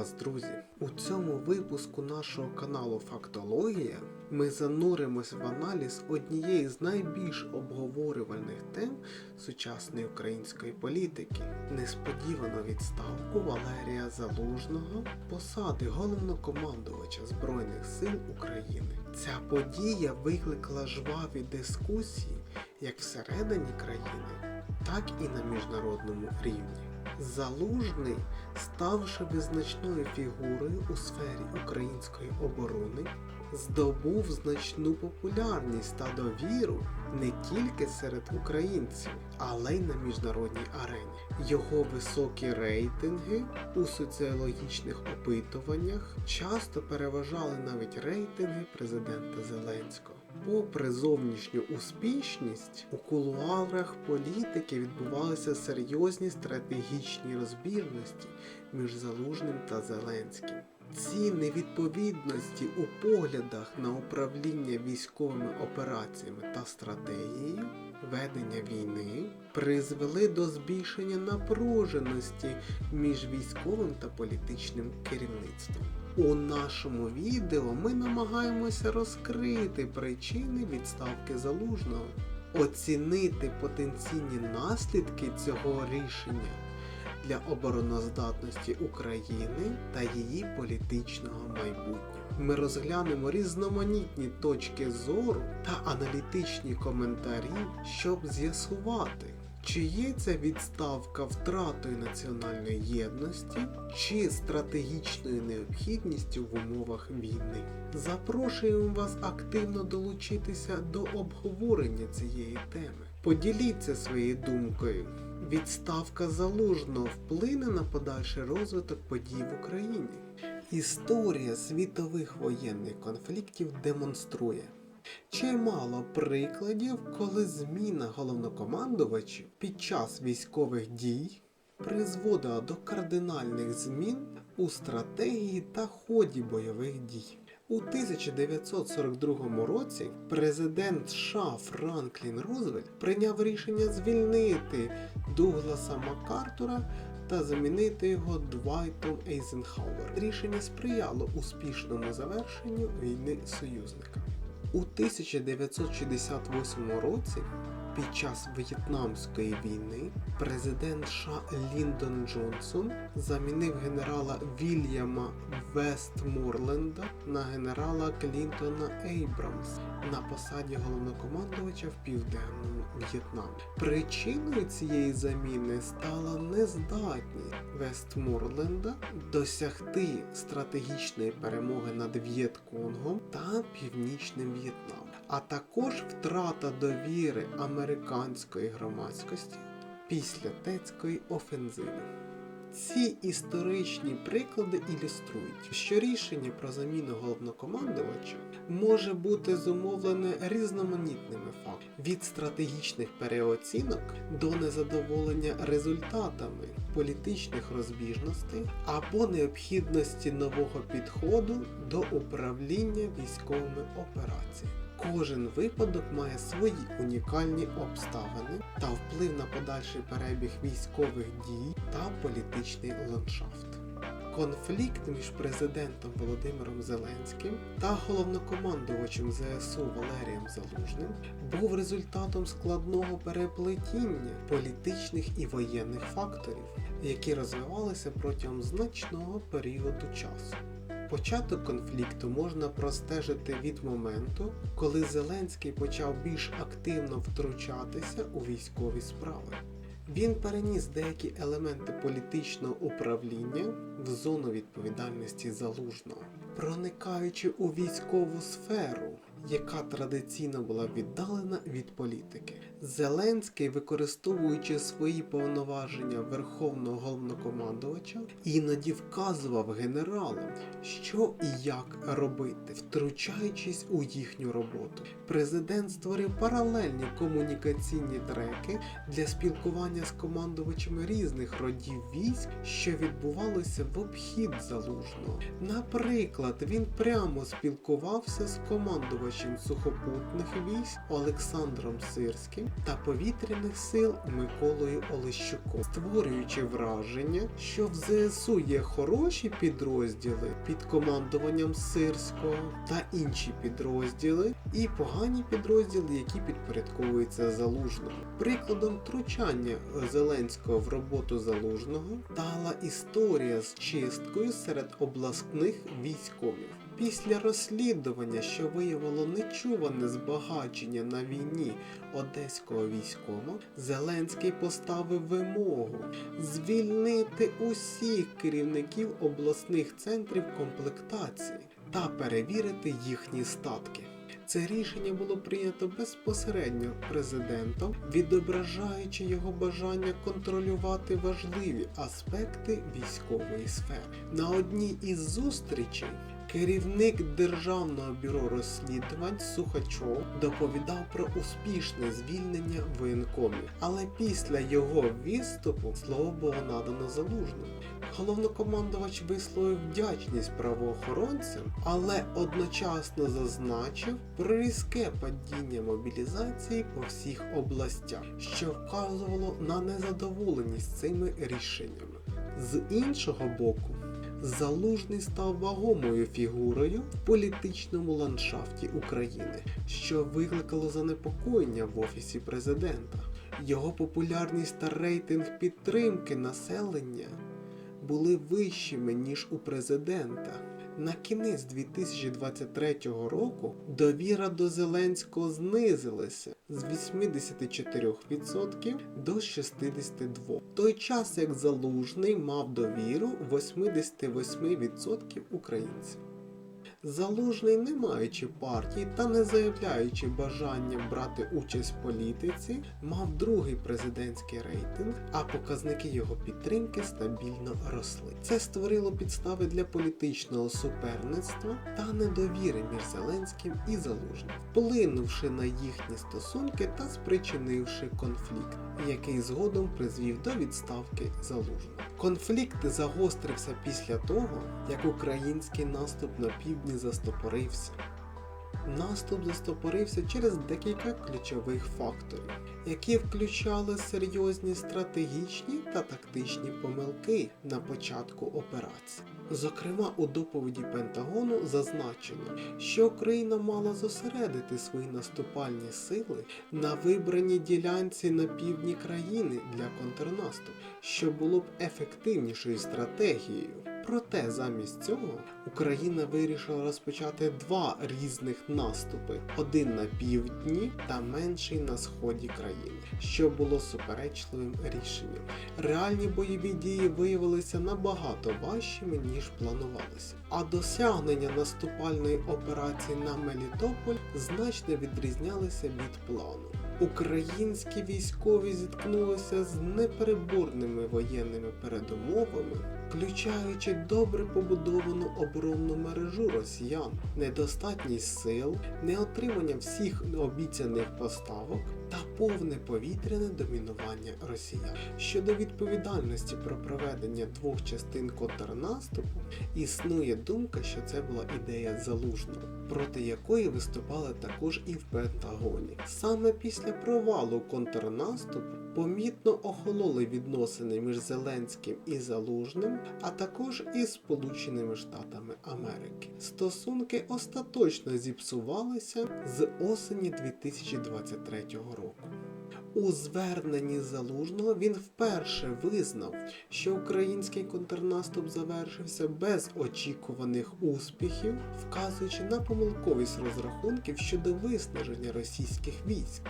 вас, друзі! У цьому випуску нашого каналу Фактологія ми зануримось в аналіз однієї з найбільш обговорюваних тем сучасної української політики несподівану відставку Валерія Залужного посади головнокомандувача Збройних сил України. Ця подія викликала жваві дискусії як всередині країни, так і на міжнародному рівні. Залужний, ставши визначною фігурою у сфері української оборони, здобув значну популярність та довіру не тільки серед українців, але й на міжнародній арені. Його високі рейтинги у соціологічних опитуваннях часто переважали навіть рейтинги президента Зеленського. Попри зовнішню успішність, у кулуарах політики відбувалися серйозні стратегічні розбірності між Залужним та Зеленським. Ці невідповідності у поглядах на управління військовими операціями та стратегією ведення війни призвели до збільшення напруженості між військовим та політичним керівництвом. У нашому відео ми намагаємося розкрити причини відставки залужного, оцінити потенційні наслідки цього рішення для обороноздатності України та її політичного майбутнього. Ми розглянемо різноманітні точки зору та аналітичні коментарі, щоб з'ясувати, чи є ця відставка втратою національної єдності чи стратегічною необхідністю в умовах війни. Запрошуємо вас активно долучитися до обговорення цієї теми. Поділіться своєю думкою. Відставка залужного вплине на подальший розвиток подій в Україні. Історія світових воєнних конфліктів демонструє чимало прикладів, коли зміна головнокомандувачів під час військових дій призводила до кардинальних змін у стратегії та ході бойових дій. У 1942 році президент США Франклін Рузвельт прийняв рішення звільнити Дугласа Макартура та замінити його Двайтом Ейзенхауером. Рішення сприяло успішному завершенню війни союзника. У 1968 році під час В'єтнамської війни президент США Ліндон Джонсон замінив генерала Вільяма Вестморленда на генерала Клінтона Ейбрамс на посаді головнокомандувача в південному В'єтнамі. Причиною цієї заміни стала нездатність Вестморленда досягти стратегічної перемоги над В'єтконгом та Північним В'єтнамом, а також втрата довіри американської громадськості після Тецької офензиви. Ці історичні приклади ілюструють, що рішення про заміну головнокомандувача може бути зумовлене різноманітними фактами від стратегічних переоцінок до незадоволення результатами політичних розбіжностей або необхідності нового підходу до управління військовими операціями. Кожен випадок має свої унікальні обставини та вплив на подальший перебіг військових дій та політичний ландшафт. Конфлікт між президентом Володимиром Зеленським та головнокомандувачем ЗСУ Валерієм Залужним був результатом складного переплетіння політичних і воєнних факторів, які розвивалися протягом значного періоду часу. Початок конфлікту можна простежити від моменту, коли Зеленський почав більш активно втручатися у військові справи. Він переніс деякі елементи політичного управління в зону відповідальності залужного, проникаючи у військову сферу, яка традиційно була віддалена від політики. Зеленський, використовуючи свої повноваження верховного головнокомандувача, іноді вказував генералам, що і як робити, втручаючись у їхню роботу. Президент створив паралельні комунікаційні треки для спілкування з командувачами різних родів військ, що відбувалося в обхід залужного. Наприклад, він прямо спілкувався з командувачем сухопутних військ Олександром Сирським та повітряних сил Миколою Олещуком, створюючи враження, що в ЗСУ є хороші підрозділи під командуванням Сирського та інші підрозділи, і погані підрозділи, які підпорядковуються залужному. Прикладом втручання Зеленського в роботу залужного стала історія з чисткою серед обласних військових. Після розслідування, що виявило нечуване збагачення на війні одеського військова, Зеленський поставив вимогу звільнити усіх керівників обласних центрів комплектації та перевірити їхні статки. Це рішення було прийнято безпосередньо президентом, відображаючи його бажання контролювати важливі аспекти військової сфери. На одній із зустрічей керівник Державного бюро розслідувань Сухачов доповідав про успішне звільнення воєнкомів, але після його відступу слово було надано залужному. Головнокомандувач висловив вдячність правоохоронцям, але одночасно зазначив про різке падіння мобілізації по всіх областях, що вказувало на незадоволеність цими рішеннями. З іншого боку, Залужний став вагомою фігурою в політичному ландшафті України, що викликало занепокоєння в офісі президента. Його популярність та рейтинг підтримки населення були вищими ніж у президента. На кінець 2023 року довіра до Зеленського знизилася з 84% до 62%. В той час як Залужний мав довіру 88% українців. Залужний, не маючи партії та не заявляючи бажання брати участь в політиці, мав другий президентський рейтинг, а показники його підтримки стабільно росли. Це створило підстави для політичного суперництва та недовіри між Зеленським і Залужним, вплинувши на їхні стосунки та спричинивши конфлікт, який згодом призвів до відставки Залужного. Конфлікт загострився після того, як український наступ на півдні застопорився. Наступ застопорився через декілька ключових факторів, які включали серйозні стратегічні та тактичні помилки на початку операції. Зокрема, у доповіді Пентагону зазначено, що Україна мала зосередити свої наступальні сили на вибраній ділянці на півдні країни для контрнаступу, що було б ефективнішою стратегією. Проте замість цього Україна вирішила розпочати два різних наступи: один на півдні та менший на сході країни, що було суперечливим рішенням. Реальні бойові дії виявилися набагато важчими ніж планувалося. А досягнення наступальної операції на Мелітополь значно відрізнялися від плану. Українські військові зіткнулися з непереборними воєнними передумовами, включаючи добре побудовану оборонну мережу росіян, недостатність сил, неотримання всіх обіцяних поставок та повне повітряне домінування росіян. Щодо відповідальності про проведення двох частин контрнаступу, існує думка, що це була ідея залужного, проти якої виступали також і в Пентагоні. Саме після провалу контрнаступу помітно охололи відносини між Зеленським і Залужним, а також із Сполученими Штатами Америки. Стосунки остаточно зіпсувалися з осені 2023 року. У зверненні залужного він вперше визнав, що український контрнаступ завершився без очікуваних успіхів, вказуючи на помилковість розрахунків щодо виснаження російських військ.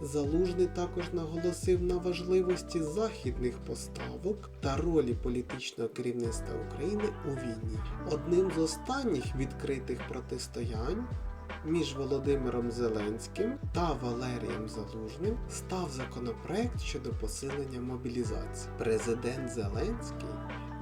Залужний також наголосив на важливості західних поставок та ролі політичного керівництва України у війні. Одним з останніх відкритих протистоянь між Володимиром Зеленським та Валерієм Залужним став законопроект щодо посилення мобілізації. Президент Зеленський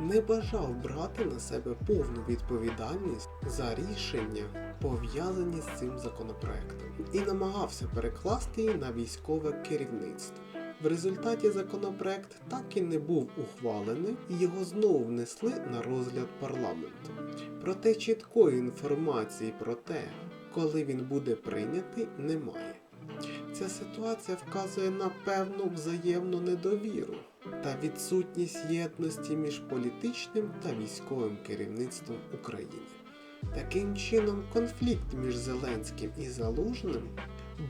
не бажав брати на себе повну відповідальність за рішення, пов'язані з цим законопроектом, і намагався перекласти її на військове керівництво. В результаті законопроект так і не був ухвалений, і його знову внесли на розгляд парламенту. Проте чіткої інформації про те, коли він буде прийнятий, немає. ця ситуація вказує на певну взаємну недовіру та відсутність єдності між політичним та військовим керівництвом України. Таким чином, конфлікт між Зеленським і Залужним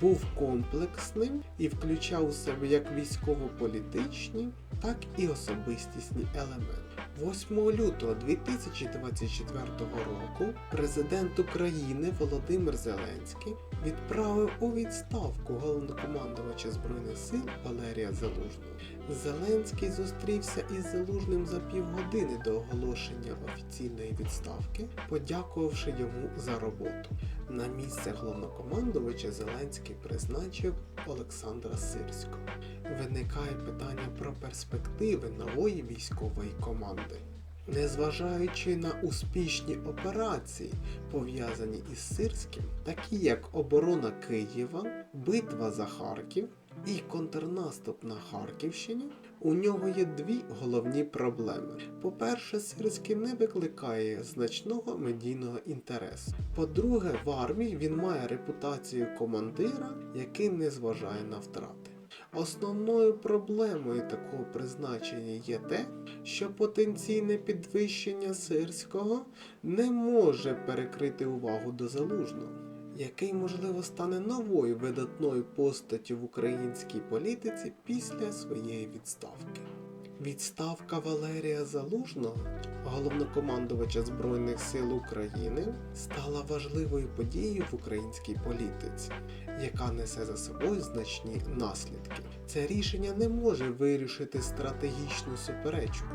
був комплексним і включав у себе як військово-політичні, так і особистісні елементи. 8 лютого 2024 року президент України Володимир Зеленський відправив у відставку головнокомандувача Збройних сил Валерія Залужного. Зеленський зустрівся із Залужним за півгодини до оголошення офіційної відставки, подякувавши йому за роботу. На місце головнокомандувача Зеленський призначив Олександра Сирського. Виникає питання про перспективи нової військової команди. Незважаючи на успішні операції, пов'язані із Сирським, такі як оборона Києва, битва за Харків і контрнаступ на Харківщині, у нього є дві головні проблеми. По-перше, Сирський не викликає значного медійного інтересу. По-друге, в армії він має репутацію командира, який не зважає на втрати. Основною проблемою такого призначення є те, що потенційне підвищення сирського не може перекрити увагу до залужного, який, можливо, стане новою видатною постаттю в українській політиці після своєї відставки. Відставка Валерія Залужного, головнокомандувача Збройних сил України, стала важливою подією в українській політиці, яка несе за собою значні наслідки. Це рішення не може вирішити стратегічну суперечку,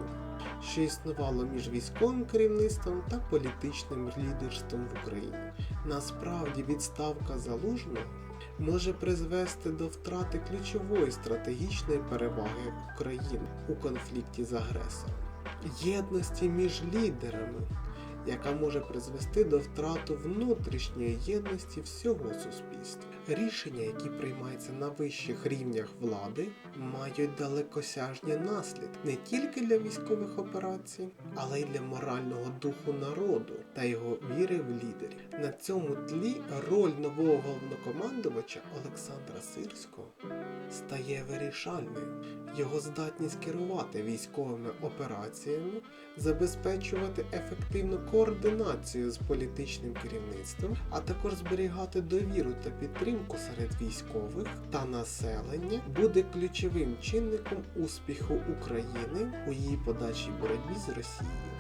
що існувало між військовим керівництвом та політичним лідерством в Україні. Насправді, відставка залужного може призвести до втрати ключової стратегічної переваги України у конфлікті з агресором, єдності між лідерами, яка може призвести до втрату внутрішньої єдності всього суспільства. Рішення, які приймаються на вищих рівнях влади, мають далекосяжні наслідки не тільки для військових операцій, але й для морального духу народу та його віри в лідерів. На цьому тлі роль нового головнокомандувача Олександра Сирського стає вирішальною. Його здатність керувати військовими операціями, забезпечувати ефективну координацію з політичним керівництвом, а також зберігати довіру та підтримку серед військових та населення буде ключовим чинником успіху України у її подальшій боротьбі з Росією.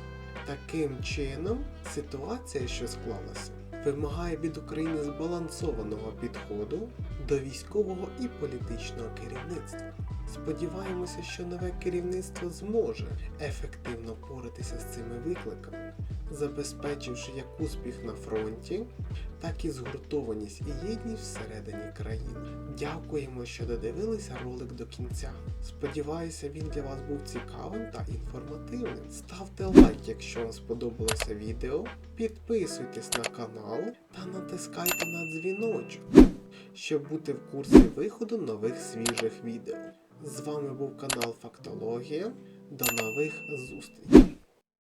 Таким чином, ситуація, що склалася, вимагає від України збалансованого підходу до військового і політичного керівництва. Сподіваємося, що нове керівництво зможе ефективно впоратися з цими викликами, забезпечивши як успіх на фронті, так і згуртованість і єдність всередині країни. Дякуємо, що додивилися ролик до кінця. Сподіваюся, він для вас був цікавим та інформативним. Ставте лайк, якщо вам сподобалося відео, підписуйтесь на канал та натискайте на дзвіночок, щоб бути в курсі виходу нових свіжих відео. З вами був канал Фактологія. До нових зустрічей!